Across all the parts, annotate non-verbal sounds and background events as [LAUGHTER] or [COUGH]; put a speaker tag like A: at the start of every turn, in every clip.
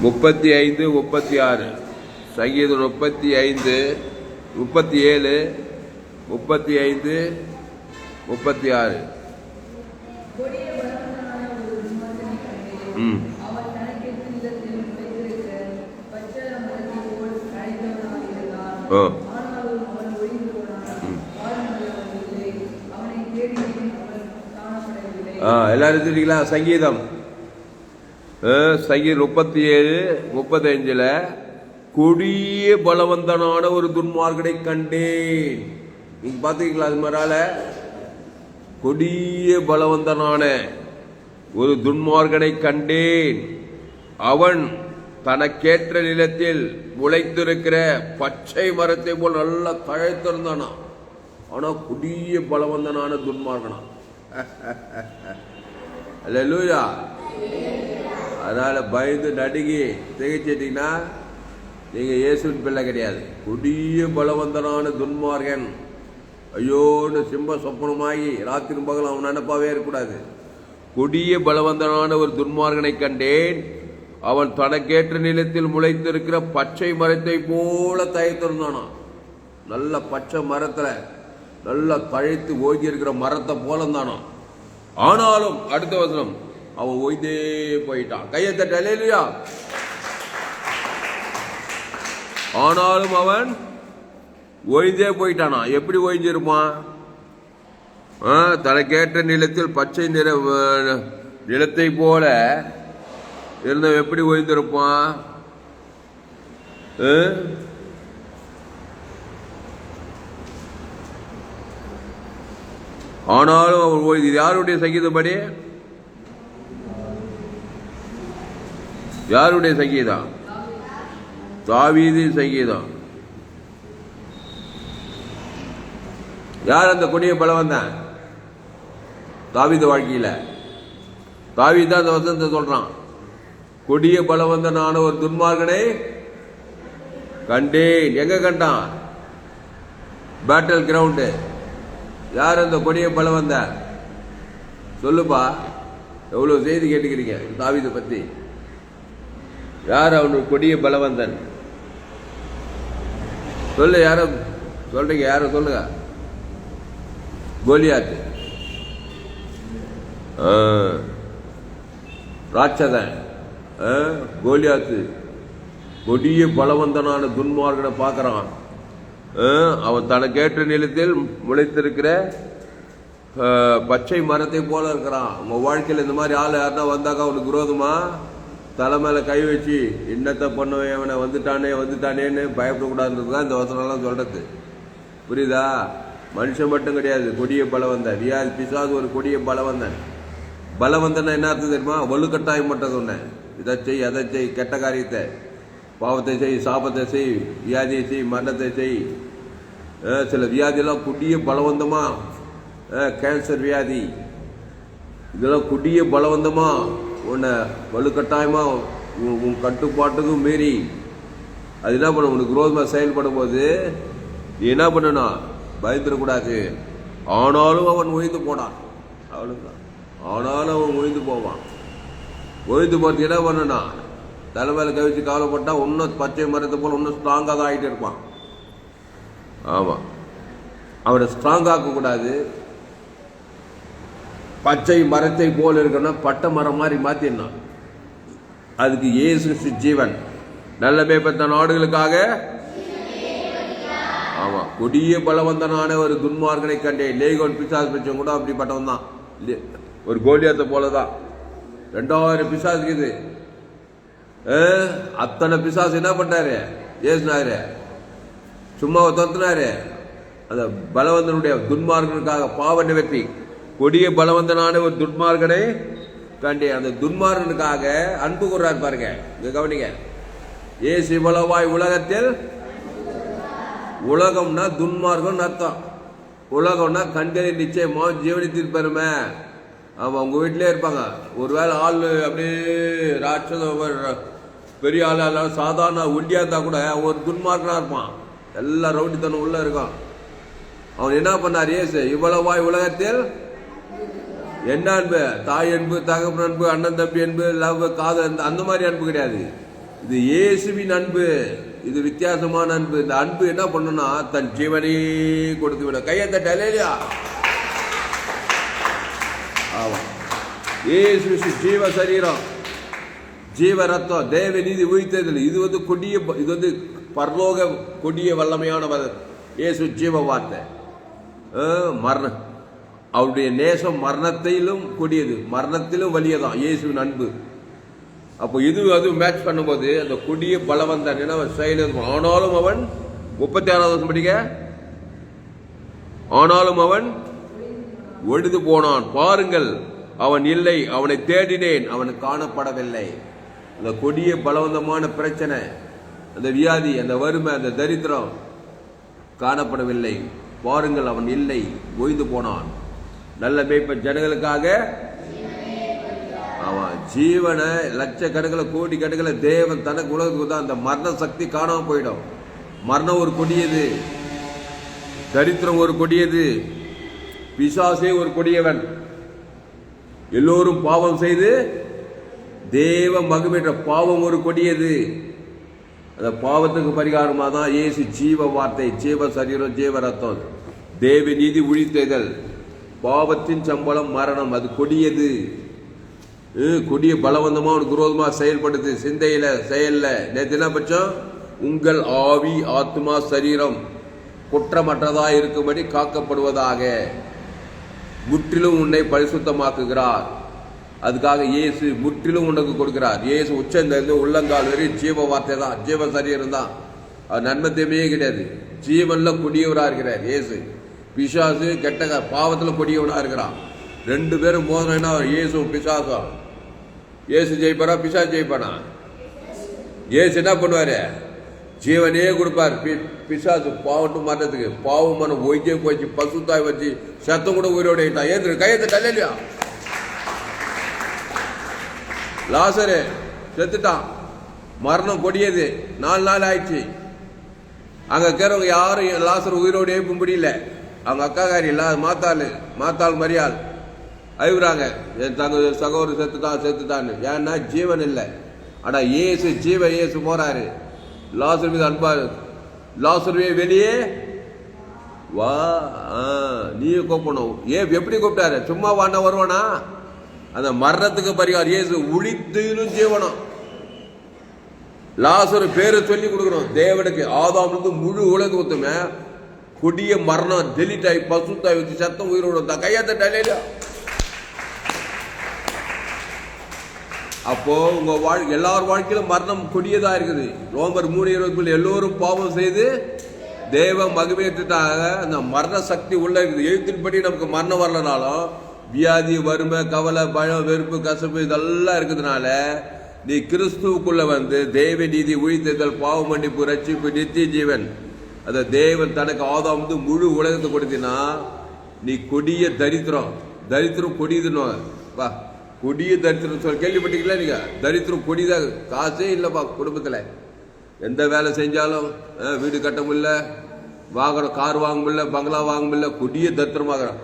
A: முப்பத்தி ஐந்து முப்பத்தி ஆறு. சங்கீதம் முப்பத்தி ஐந்து முப்பத்தி ஏழு முப்பத்தி ஐந்து முப்பத்தி ஆறு. ம். ஓ. ஆ. எல்லாரும் தெரியுங்களா சங்கீதம். ஆ, முப்பத்தி ஏழு முப்பத்தஞ்சில் கொடிய பலவந்தனான ஒரு துன்மார்கனை கண்டேன். நீங்க பார்த்துருக்கீங்களா அது மாதிரால கொடிய பலவந்தனான ஒரு துன்மார்கனை கண்டேன். அவன் தனக்கேற்ற நிலத்தில் முளைத்திருக்கிற பச்சை மரத்தை போல் நல்லா தழைத்திருந்தானா? ஆனா கொடிய பலவந்தனான துன்மார்கனா [LAUGHS] அல்லேலூயா. அதனால் பயந்து நடுங்கி திகைச்சிட்டிங்கன்னா நீங்கள் இயேசுவின் பிள்ளை கிடையாது. கொடிய பலவந்தனான துன்மார்கன் ஐயோன்னு சிம்ப சொப்பனமாகி ராத்திரி பகலும் அவன் நினைப்பாவே இருக்கக்கூடாது. கொடிய பலவந்தனான ஒரு துன்மார்கனை கண்டேன். அவன் தனக்கேற்ற நிலத்தில் முளைத்திருக்கிற பச்சை மரத்தை போல தயத்திருந்தானான் நல்ல பச்சை மரத்தில் நல்லா தழைத்து ஓகி இருக்கிற மரத்தை போல இருந்தானான் ஆனாலும் அடுத்த வசனம் அவன் ஓய்தே போயிட்டான். கையை தட்ட இல்லையா ஆனாலும் அவன் ஓய்ந்தே போயிட்டானா. எப்படி ஓய்ஞ்சிருப்பான் ஆ, தனக்கேற்ற நிலத்தில் பச்சை நிற நிலத்தை போல இருந்த எப்படி ஓய்ந்திருப்பான்? ஆனாலும் அவன் ஓய்ந்து யாருடைய சங்கீதப்படி? யாருடைய சங்கீதம்? தாவீதின் சங்கீதம். யார் அந்த கொடிய பலவந்தன் தாவித வாழ்க்கையில். தாவீது தான் அந்த வசனத்தை சொல்றான். கொடிய பலவந்தனான ஒரு துன்மார்கனை கண்டேன். எங்க கண்டான்? பேட்டல் கிரவுண்டு யார் அந்த கொடிய பலவந்தன் சொல்லுப்பா. எவ்வளவு செய்தி கேட்டுக்கிறீங்க தாவிதை பத்தி. யார் அவனு கொடிய பலவந்தன்? சொல்லு யார சொல்றீங்க யாரும் சொல்லுங்க. கோலியாத்து. ஆ. ராட்சதன். ஆ, கோலியாத்து. கொடிய பலவந்தனான துன்மார்கனை பார்க்கறான். அவன் தனக்கேற்ற நிலத்தில் முளைத்திருக்கிற பச்சை மரத்தை போல இருக்கிறான். உங்க வாழ்க்கையில் இந்த மாதிரி ஆள் யாருன்னா வந்தாக்கா அவனுக்கு விரோதமா? தலை மேலே கை வச்சு என்னத்த பண்ணுவேன்? அவனை வந்துட்டானே வந்துட்டானேன்னு பயப்படக்கூடாதுன்றதுதான் இந்த வசனம்லாம் சொல்கிறது புரியுதா? மனுஷன் மட்டும் கிடையாது கொடிய பலவந்தன். வியாதி பிசாது ஒரு கொடிய பலவந்தன். பலவந்தன் என்ன அர்த்தம் தெரியுமா? வலுக்கட்டாயம் மட்டும் சொன்னேன். இதை செய் அதை செய் கெட்ட காரியத்தை. பாவத்தை செய் சாபத்தை செய் வியாதியை செய் மரணத்தை செய். சில வியாதியெல்லாம் கொடிய பலவந்தமாக கேன்சர் வியாதி. இதெல்லாம் குடிய பலவந்தமா? உன்னை வலுக்கட்டாயமா உன் உன் கட்டுப்பாட்டுக்கும் மீறி. அது என்ன பண்ணும் உனக்கு விரோதமாக செயல்படும் போது நீ என்ன பண்ணணும் பயந்துடக்கூடாது. ஆனாலும் அவன் ஒழிந்து போனான். அவ்வளவுதான். ஆனாலும் அவன் ஒழிந்து போவான். ஒழிந்து போறது என்ன பண்ணனா தலைமையில கவிச்சு கவலைப்பட்டால் இன்னும் பச்சை மரத்தை போல இன்னும் ஸ்ட்ராங்காக தான் ஆகிட்டு இருப்பான். ஆமாம் அவனை ஸ்ட்ராங் ஆக்கக்கூடாது பச்சை மரத்தை போல இருக்கணும் பட்டை மரம் மாதிரி மாற்றிடணும் அதுக்கு ஏசு ஜீவன். நல்ல மேம்பட்ட நாடுகளுக்காக? ஆமா கொடிய பலவந்தனான ஒரு துன்மார்கனை கண்டேன். லேகோன் பிசாஸ் பிச்சம் கூட அப்படிப்பட்டவன் தான். ஒரு கோலியாத்தை போலதான். ரெண்டாயிரம் பிசாஸ் இருக்குது. அத்தனை பிசாஸ் என்ன பண்ணாரு? ஏசுனாரு. சும்மா துரத்துனாரு அந்த பலவந்தனுடைய துன்மார்கனுக்காக பாவ நிவர்த்தி. கொடிய பலவந்தனான ஒரு துன்மார்கனை தாண்டி அந்த துன்மார்க்கனுக்காக அன்பு கூறார் பாருங்க. இங்க கவனிங்க. ஏசு இவ்வளவாய் உலகத்தில் உலகம்னா துன்மார்க்கம் அர்த்தம். உலகம்னா கண்களை நிச்சயமா ஜீவனத்தின் பெருமை. ஆமா உங்க வீட்டிலே இருப்பாங்க. ஒருவேளை ஆள் அப்படியே ராட்சத பெரிய ஆள் எல்லாம் சாதாரண ஒண்டியா இருந்தா கூட ஒரு துன்மார்க்கனா இருப்பான். எல்லாம் ரவுடித்தனம் உள்ள இருக்கும் அவன் என்ன பண்ணார்? ஏசு இவ்வளவாய் உலகத்தில் என்ன அன்பு தாய் அன்பு தகப்பன் அன்பு அண்ணன் தம்பி அன்பு லவ் காதல் அந்த- அந்த மாதிரி அன்பு கிடையாது. இது இயேசுவின் அன்பு. இது வித்தியாசமான அன்பு. இந்த அன்பு என்ன பண்ணுனா தன் ஜீவனே கொடுத்து விட கையை தட்ட இல்லையா ஆமா. இயேசு ஜீவ சரீரம். ஜீவ ரத்தம். தேவ நீதி உயிர்த்ததில் இது வந்து கொடிய இது வந்து பரலோக கொடிய வல்லமையான இயேசு ஜீவ வார்த்தை. ஆ, அவருடைய நேசம் மரணத்திலும் கொடியது. மரணத்திலும் வலியதான். இயேசுவின் அன்பு. அப்போ இது அது மேட்ச் பண்ணும்போது அந்த கொடிய பலவந்தன் என அவன் செயல் இருக்கும். ஆனாலும் அவன் முப்பத்தி ஆறாவது வருஷம் படிக்க ஆனாலும் அவன் ஒழுது போனான். பாருங்கள் அவன் இல்லை அவனை தேடினேன் அவன் காணப்படவில்லை. அந்த கொடிய பலவந்தமான பிரச்சனை அந்த வியாதி அந்த வறுமை அந்த தரித்திரம் காணப்படவில்லை. பாருங்கள் அவன் இல்லை ஓய்ந்து போனான். நல்ல மேய்ப்பன் ஜனங்களுக்காக ஆமா ஜீவனை லட்சக்கணக்கில் கோடி கணக்கில் தேவன் தனக்கு உலகத்துக்கு தான் அந்த மரண சக்தி காணாம போயிடும். மரணம் ஒரு கொடியது. தரித்திரம் ஒரு கொடியது. பிசாசே ஒரு கொடியவன். எல்லோரும் பாவம் செய்து தேவ மகுமென்ற பாவம் ஒரு கொடியது. அந்த பாவத்துக்கு பரிகாரமாக தான் இயேசு ஜீவ வார்த்தை ஜீவ சரீரம் ஜீவ ரத்தம். தேவ நீதி உழித்தேதல் பாவத்தின் சம்பளம் மரணம் அது கொடியது. கொடிய பலவந்தமாக உனக்கு குரோதமாக செயல்படுது. சிந்தையில் செயலில். நேற்று என்ன பட்சம் உங்கள் ஆவி ஆத்மா சரீரம் குற்றமற்றதாக இருக்கும்படி காக்கப்படுவதாக. முற்றிலும் உன்னை பரிசுத்தமாக்குகிறார். அதுக்காக இயேசு முற்றிலும் உனக்கு கொடுக்கிறார். இயேசு உச்சந்தேர்ந்து உள்ளங்கால் வரை ஜீவ வார்த்தை தான் ஜீவ சரீரம் தான். அது நன்மை கிடையாது. ஜீவனில் கொடியவராக இருக்கிறார் இயேசு. பிசாசு கெட்ட பாவத்தில் கொடியவனாக இருக்கிறான். ரெண்டு பேரும் மோதினா இயேசு பிசாசும் இயேசு ஜெயிப்பாரா பிசாசு ஜெயிப்பானா? இயேசு என்ன பண்ணுவார்? ஜீவனே கொடுப்பார். பி- பிசாசு பாவட்டு மாற்றத்துக்கு பாவமான ஒய்க்கே போச்சு பசுத்தாய் வச்சு சத்தம் கூட உயிரோட ஆயிட்டான். ஏந்திரு கையத்தை இல்லையா? லாசரு செத்துட்டான். மரணம் கொடியது. நாலு நாள் ஆயிடுச்சு. அங்கே இருக்கிறவங்க யாரும் லாசர் உயிரோடு எழுப்ப முடியல அவங்க அக்காக்காரி இல்லாத மாத்தாள் மாத்தாள் மரியாள். அழுகுறாங்க. என் தங்க சகோதரர் செத்துட்டான் செத்துட்டான்னு. ஏன்னா ஜீவன் இல்லை. ஆனா ஏசு ஜீவ ஏசு போறாரு. லாசர் மீது அன்பா லாசருவே வெளியே. வா ஆ, நீயே கூப்பிடணும். ஏன் எப்படி கூப்பிட்டாரு? சும்மா வாண்டா வருவானா? அந்த மரணத்துக்கு பரிகாரம். ஏசு உழித்திலும் ஜீவனம். லாசர் பேரை சொல்லி கொடுக்கணும். தேவனுக்கு ஆதாம் இருந்து முழு உலகத்துமே கொடிய மரணம் டெலிட்டாய் பசுத்தாய் வச்சு சத்தம் உயிரோடு வந்தா கையாத்த டலையில அப்போ உங்க வாழ்க்கை எல்லார் வாழ்க்கையிலும் மரணம் கொடியதா இருக்குது. ரோமர் மூணு இருபத்தி எல்லோரும் பாவம் செய்து தேவ மகிமேற்றத்தாக அந்த மரண சக்தி உள்ள இருக்குது. எழுத்தின்படி நமக்கு மரணம் வரலனாலும் வியாதி வறுமை கவலை பயம் வெறுப்பு கசப்பு இதெல்லாம் இருக்கிறதுனால நீ கிறிஸ்துவுக்குள்ள வந்து தேவ நீதி உழித்தல் பாவ மன்னிப்பு ரட்சிப்பு நித்திய ஜீவன் அந்த தேவன் தனக்கு ஆதாம் வந்து முழு உலகத்தை கொடுத்தினா நீ கொடிய தரித்திரம். தரித்திரம் கொடியதுன்னு வா. கொடிய தரித்திரம் சொல்ல கேள்விப்பட்டீங்களா நீங்க? தரித்திரம் கொடிதான் காசே இல்லைப்பா குடும்பத்தில். எந்த வேலை செஞ்சாலும் வீடு கட்ட முடியல வாகனம் கார் வாங்க முடியல பங்களா வாங்க முடியல கொடிய தரித்திரமாகிறான்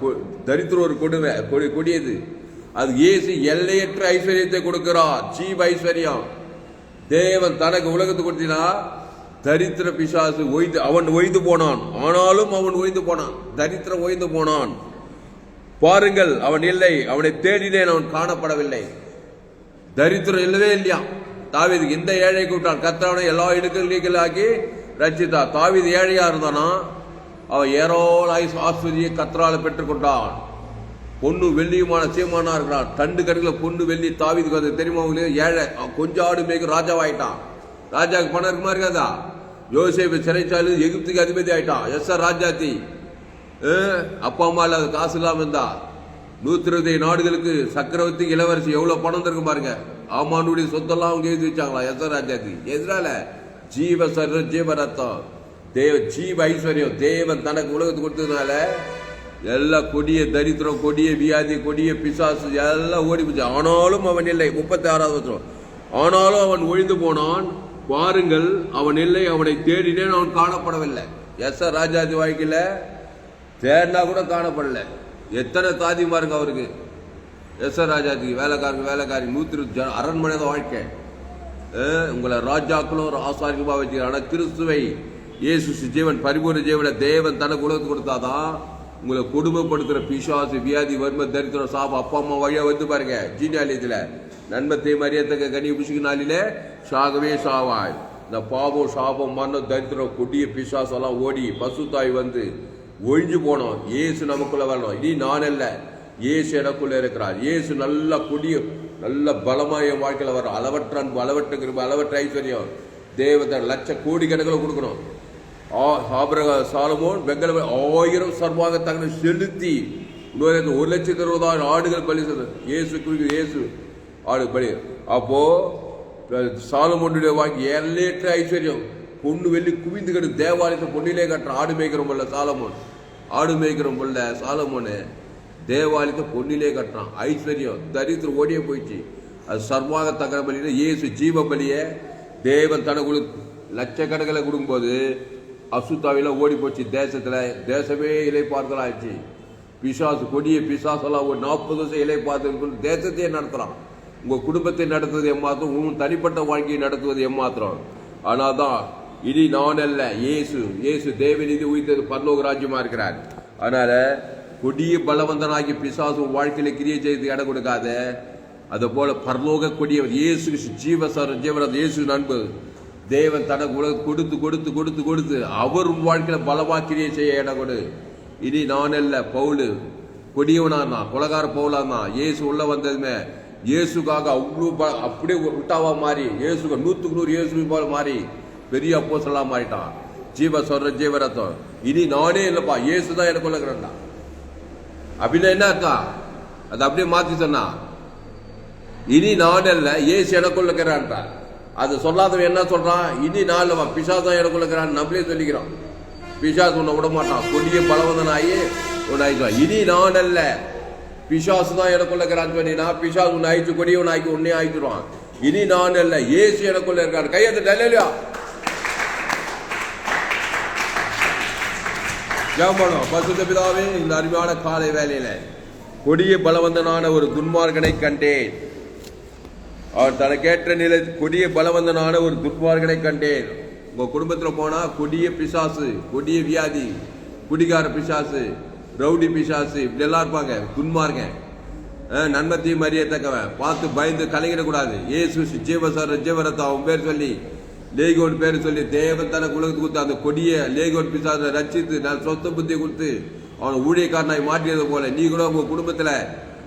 A: தரித்திரம் ஒரு கொடுமை கொடி கொடியது. அது ஏசி எல்லையற்ற ஐஸ்வர்யத்தை கொடுக்கிறார். ஜீவ ஐஸ்வர்யம். தேவன் தனக்கு உலகத்தை கொடுத்தினா தரித்திர பிசாசு ஒய்ந்து அவன் ஒய்ந்து போனான். ஆனாலும் அவன் ஒய்ந்து போனான். தரித்திரம் ஒய்ந்து போனான். பாருங்கள் அவன் இல்லை. அவனை தேடினேன் அவன் காணப்படவில்லை. தரித்திரம் இல்லவே இல்லையா? தாவிது இந்த ஏழை கூப்பிட்டான்? கத்தவனை எல்லா இடுக்கலாக்கி நீக்கலாக்கி தாவிது தாவீது ஏழையா இருந்தானா? அவன் ஏரோல ஐஸ் ஆஸ்வதியை கத்தரால பெற்றுக்கொண்டான் பொண்ணு வெள்ளியுமான சீமானா இருக்கிறான். தண்டு கருகில் பொண்ணு வெள்ளி தாவிதுக்கு அது தெரியுமா உங்களுக்கு? ஏழை. அவன் கொஞ்சம் ஆடு மேய்க்கு ராஜாவாயிட்டான். ராஜாவுக்கு பணம் இருக்குமா இருக்காதா? யோசேப்பு சிறைச்சாலு எகிப்துக்கு அதிபதி ஆயிட்டான் எஸ் ஆர் ராஜாத்தி அப்பா அம்மா இல்லாத காசு இல்லாமல் இருந்தா. நூத்தி இருபது நாடுகளுக்கு சக்கரவர்த்தி இளவரசி எவ்வளவு பணம் இருக்கு பாருங்க. ஆமானுடைய சொத்தெல்லாம் அவங்க எழுதி வச்சாங்களா எஸ் ஆர் ராஜாத்தி எதிரால ஜீவ சர்வ ஜீவ ரத்தம் தேவ ஜீவ ஐஸ்வர்யம். தேவன் தனக்கு உலகத்துக்கு கொடுத்ததுனால எல்லா கொடிய தரித்திரம் கொடிய வியாதி கொடிய பிசாசு எல்லாம் ஓடி போச்சு. ஆனாலும் அவன் இல்லை. முப்பத்தி ஆறாவது வருஷம் ஆனாலும் அவன் ஒழிந்து போனான். பாருங்கள் அவன் இல்லை அவனை தேடினேன் அவன் காணப்படவில்லை. எஸ் ஆர் ராஜாதி வாழ்க்கையில் தேடினா கூட காணப்படல. எத்தனை தாதிமாருங்க அவருக்கு. எஸ் ஆர் ராஜாஜிக்கு வேலைக்காரங்க வேலைக்காரி நூற்றி இருபது ஜன அரண்மனை வாழ்க்கை. உங்களை ராஜாக்களும் ஆசாரிகளுமா வச்சுக்கிறார் ஆனால் கிறிஸ்துவை இயேசு ஜீவன் பரிபூர்ண ஜீவனை தேவன் தனக்கு உலகத்து கொடுத்தாதான் உங்களை கொடுமைப்படுத்துற பிசாசு வியாதி வறுமை தரித்திரம் சாபம் அப்பா அம்மா வழியா வந்து பாருங்க ஜீனியாலயத்துல. நன்மத்தை மரியத்தக்க கனி புஷிக்கு நாளிலே சாகவே சாவாய். இந்த பாவம் சாபம் மரணம் தரித்திரம் கொடிய பிசாசெல்லாம் ஓடி ஓடி பசுத்தாய் வந்து ஒழிஞ்சு போனோம். ஏசு நமக்குள்ள வரணும். இனி நான் இல்லை இயேசு எனக்குள்ள இருக்கிறார். இயேசு நல்ல கொடிய நல்ல பலமாய என் வாழ்க்கையில வரும் அளவற்ற அன்பு அளவற்ற கிருபை அளவற்ற ஐஸ்வர்யம். தேவத்தை லட்ச கோடி கணக்கில் கொடுக்கணும். சாலமோன் வெங்கல ஆயிரம் சர்வாக தங்களை செலுத்தி இன்னொரு ஒரு லட்சத்தி இருபதாயிரம் ஆடுகள் பலி இயேசு குறிக்கு இயேசு ஆடு பலி அப்போ சாலமோனுடைய வாங்கி எல்லையற்ற ஐஸ்வர்யம் பொண்ணு வெள்ளி குவிந்து கட்டு தேவாலயத்தை பொண்ணிலே கட்டுற ஆடு மேய்க்கிறோம் இல்ல சாலமோன் ஆடு மேய்க்கிறோம் இல்ல சாலமோனு தேவாலயத்தை பொண்ணிலே கட்டுறான் ஐஸ்வர்யம் தரித்திரம் ஓடியே போயிடுச்சு அது சர்வாக தகர பலியில இயேசு ஜீவ பலியை தேவன் தனக்குழு லட்சக்கணக்கில் கொடுக்கும்போது அசுத்தாவில ஓடி போச்சு தேசத்தில் தேசமே இலை ஆயிடுச்சு பிசாசு கொடிய பிசாசெல்லாம் ஒரு நாற்பது வருஷம் இலை பார்த்து தேசத்தையே நடத்துகிறான் உங்கள் குடும்பத்தை நடத்துவது எம்மாத்திரம் உன் தனிப்பட்ட வாழ்க்கையை நடத்துவது எம்மாத்திரம் தான் இனி நான் அல்ல இயேசு இயேசு தேவநீதி உயிர்த்தது பரலோக ராஜ்யமாக இருக்கிறார். அதனால் கொடிய பலவந்தனாகி பிசாசு உன் கிரியை செய்து இடம் கொடுக்காத அதுபோல் பரலோக கொடிய இயேசு ஜீவ சர ஜீவன இயேசு நண்பு. தேவன் தனக்கு உலக கொடுத்து கொடுத்து கொடுத்து கொடுத்து அவர் உன் வாழ்க்கையில பலமா செய்ய இடம் கொடு. இனி நான் அல்ல பவுலு. கொடியவனா இருந்தான் கொலகார பவுலா இருந்தான். இயேசு உள்ள வந்ததுமே இயேசுக்காக அவ்வளோ ப- அப்படியே விட்டாவா மாறி இயேசுக்கு நூற்றுக்கு நூறு இயேசு போல மாறி பெரிய அப்போ மாறிட்டான். ஜீவ சொல்ற ஜீவரத்தம் இனி நானே இல்லைப்பா இயேசு தான் எனக்கு உள்ளக்கிறேன்டா அப்படின்னா என்ன இருக்கா அது அப்படியே மாத்தி சொன்னா இனி நான் இல்லை இயேசு எனக்குள்ள இருக்கிறான்டா அது சொல்லாதவன் என்ன சொல்றான்? இனி நாள் அவன் பிசாசு தான் நம்மளே சொல்லிக்கிறான் பிசாசு உன்னை விட மாட்டான் கொடிய பலவந்தனாயி உன்னை ஆயிடுவான் இனி நான் அல்ல. பிசாசு தான் எனக்குள்ள இருக்கிறான்னு சொன்னீங்கன்னா பிசாசு உன்னை ஆயிடுச்சு கொடியவன் ஆக்கி உன்னே ஆயிடுவான் இனி நான் அல்ல. ஏசு எனக்குள்ள இருக்கான் கையெழுத்து இல்லையா ஜாம்பலம் பசுத்த பிதாவே இந்த அருமையான காலை வேலையில கொடிய பலவந்தனான ஒரு துன்மார்கனை கண்டேன். அவர் தனக்கேற்ற நிலை கொடிய பலவந்தனான ஒரு துன்மார்கனை கண்டேன். உங்கள் குடும்பத்தில் போனால் கொடிய பிசாசு கொடிய வியாதி குடிகார பிசாசு ரவுடி பிசாசு இப்படியெல்லாம் இருப்பாங்க துன்மார்க நன்மத்தையும் அறியத்தக்கவன் பார்த்து பயந்து கலங்கிடக்கூடாது. ஏசு ஜீவசர ஜீவரத்தா அவன் பேர் சொல்லி லேகோன் பேர் சொல்லி தேவன் தனக்கு உலகத்துக்கு கொடுத்து அந்த கொடிய லேகோன் பிசாசை ரச்சித்து நான் சொத்த புத்தியை கொடுத்து அவனை ஊழியக்காரனாய் மாற்றியது போல நீ கூட உங்கள் குடும்பத்தில்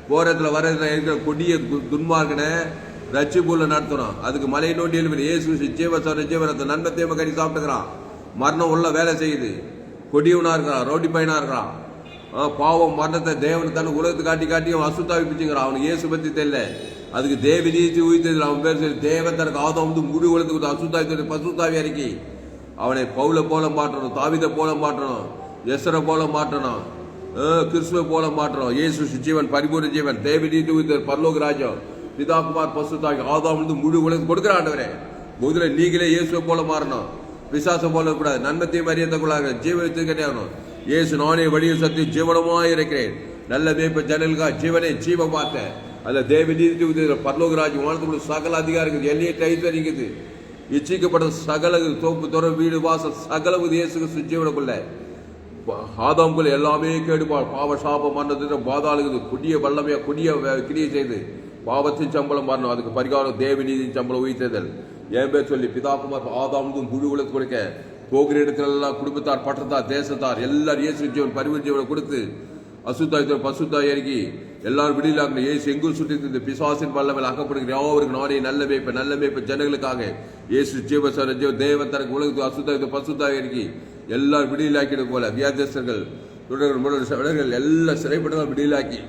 A: போகிறதுல வர்றதுல இருக்கிற கொடிய து- துன்மார்கனை ரட்சிப்புள்ள நடத்தணும் அதுக்கு மலை நோண்டி எழுப்பி இயேசு ஜீவசர ஜீவரத்தை நன்மத்தையும் கட்டி சாப்பிட்டுக்கிறான். மரணம் உள்ள வேலை செய்யுது. கொடியவனா இருக்கிறான் ரோட்டி பையனா இருக்கிறான். ஆ, பாவம் மரணத்தை தேவன் தன் உலகத்தை காட்டி காட்டி அவன் அசுத்தாவி பிச்சுங்கிறான் அவனுக்கு இயேசு பற்றி தெரியல. அதுக்கு தேவி நீதி உயிர்த்தது அவன் பேர் சொல்லி தேவன் தனக்கு ஆதம் வந்து முழு உலகத்துக்கு அசுத்தாவி சொல்லி பசுத்தாவி இறக்கி அவனை பவுல போல மாற்றணும் தாவித போல மாற்றணும் எஸ்ர போல மாற்றணும் கிறிஸ்துவ போல மாற்றணும். இயேசு ஜீவன் பரிபூர்ண ஜீவன் தேவி நீதி உயிர்த்தர் பரலோக ராஜ்யம். பிதாகுமார் தாய் ஆதாம் வந்து முழு உலகம் கொடுக்குற ஆண்டவரே. முதல்ல நீங்களே இயேசுவை போல மாறணும். விசாசம் போல கூடாது நன்மத்தையும் கொள்ளாங்க ஜீவத்துக்கு கிடையாணும் இயேசு நானே வழியில் சத்தி ஜீவனமாக இருக்கிறேன். நல்ல மேய்ப்ப ஜனல்கா ஜீவனே ஜீவ பார்த்தேன் அதில் தேவ நீதி பரலோகராஜ் வாழ்த்து சகல அதிகாரம் இருக்குது. எல்லையற்ற ஐஸ்வர்யம் இருக்குது இச்சிக்கப்பட்ட சகல தோப்பு துற வீடு வாசல் சகல இயேசுக்கு சுஜீவனக்குள்ள ஆதாம்குள்ள எல்லாமே கேடுபாள் பாவ சாபம் மன்னது பாதாளுக்கு கொடிய வல்லமையா கொடிய கிரியை செய்து. பாவத்தின் சம்பளம் வரணும். அதுக்கு பரிகாரம் தேவநீதியின் சம்பளம் உயிர்த்தேதல் என் பேர் சொல்லி பிதாக்குமார் ஆதாமுதும் முழு உலகத்து கொடுக்க. போகிற இடத்துல எல்லாம் குடும்பத்தார் பட்டத்தார் தேசத்தார் எல்லாரும் இயேசு ஜீவன் பரிவு ஜீவனை கொடுத்து அசுத்தாயத்தோட பசுத்தாய் இறங்கி எல்லாரும் விடியிலாக இயேசு எங்கும் சுற்றி இந்த பிசாசின் பல்லவில் அகப்படுகிற யாவருக்கு நானே நல்ல மேய்ப்ப நல்ல மேய்ப்ப ஜனங்களுக்காக இயேசு ஜீவசர ஜீவ தேவன் தனக்கு உலகத்து அசுத்தாயத்தை பசுத்தாய் இறங்கி எல்லாரும் விடியலாக்கினது போல வியாதியஸ்தர்கள் தொடர்கள் முடர்கள் எல்லாம் சிறைப்பட்டவர்கள் விடியலாக்கி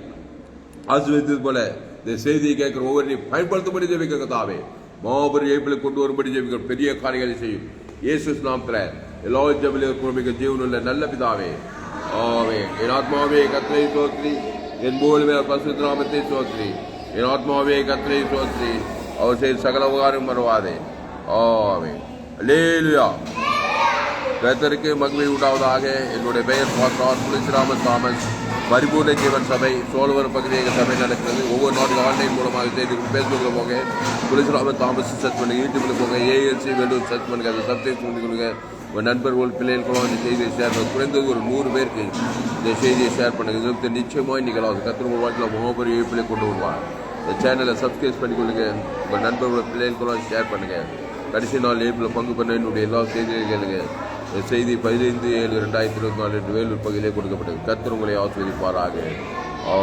A: ஆசீர்வதித்தது போல இந்த செய்தியை கேட்கிற ஒவ்வொருவரையும் பயன்படுத்தும்படி ஜெபிக்க தாவே மாபெரும் ஏப்பிலை கொண்டு வரும்படி ஜெபிக்கிற பெரிய காரியங்களை செய்யும் இயேசு நாமத்தில் எல்லா ஜபிலும் குழம்பிக்க ஜீவனுள்ள நல்ல பிதாவே. ஆவே என் ஆத்மாவே கத்திரை சோத்ரி என் போலுமே பசு நாமத்தை சோத்ரி என் ஆத்மாவே கத்திரை சோத்ரி அவர் செய்த சகல உபகாரம் வருவாதே. ஆவே லேலுயா கத்தருக்கு மகிமை உண்டாவதாக. என்னுடைய பெயர் பாஸ்டார் புலிஸ்ராமன் தாமஸ். பரிபூர்ண ஜீவன் சபை சோழவர் பகுதி எங்கள் சபை நடக்கிறது. ஒவ்வொரு நாட்டில் ஆன்லைன் மூலமாக செய்து ஃபேஸ்புக்கில் போங்க. துளசிராமன் தாமஸ் சர்ச் பண்ணுங்க. யூடியூப்பில் போங்க. ஏஎல்சி வேலூர் சர்ச் பண்ணுங்க. அதை சப்ஸ்கிரைப் பண்ணி கொடுங்க உங்கள் நண்பர்கள் பிள்ளைகளுக்கும் இந்த செய்தியை ஷேர் பண்ண குறைந்தது ஒரு நூறு பேருக்கு இந்த செய்தியை ஷேர் பண்ணுங்க. இது நிச்சயமாக நீங்கள் அது கத்திர ஒரு வாழ்க்கையில் மகோபரி பிள்ளை கொண்டு வருவாங்க இந்த சேனலை சப்ஸ்கிரைப் பண்ணிக்கொள்ளுங்க. உங்கள் நண்பர்களோட பிள்ளைகளுக்கெல்லாம் ஷேர் பண்ணுங்க. கடைசி நாள் ஏப்பில் பங்கு பண்ண என்னுடைய எல்லா செய்திகளையும் கேளுங்க. செய்தி பதினைந்து ஏழு ரெண்டாயிரத்தி இருபத்தி நாலு வேலூர் பகுதியிலே கொடுக்கப்பட்டது. கர்த்தர் உங்களை ஆஸ்வதிப்பாராக ஆ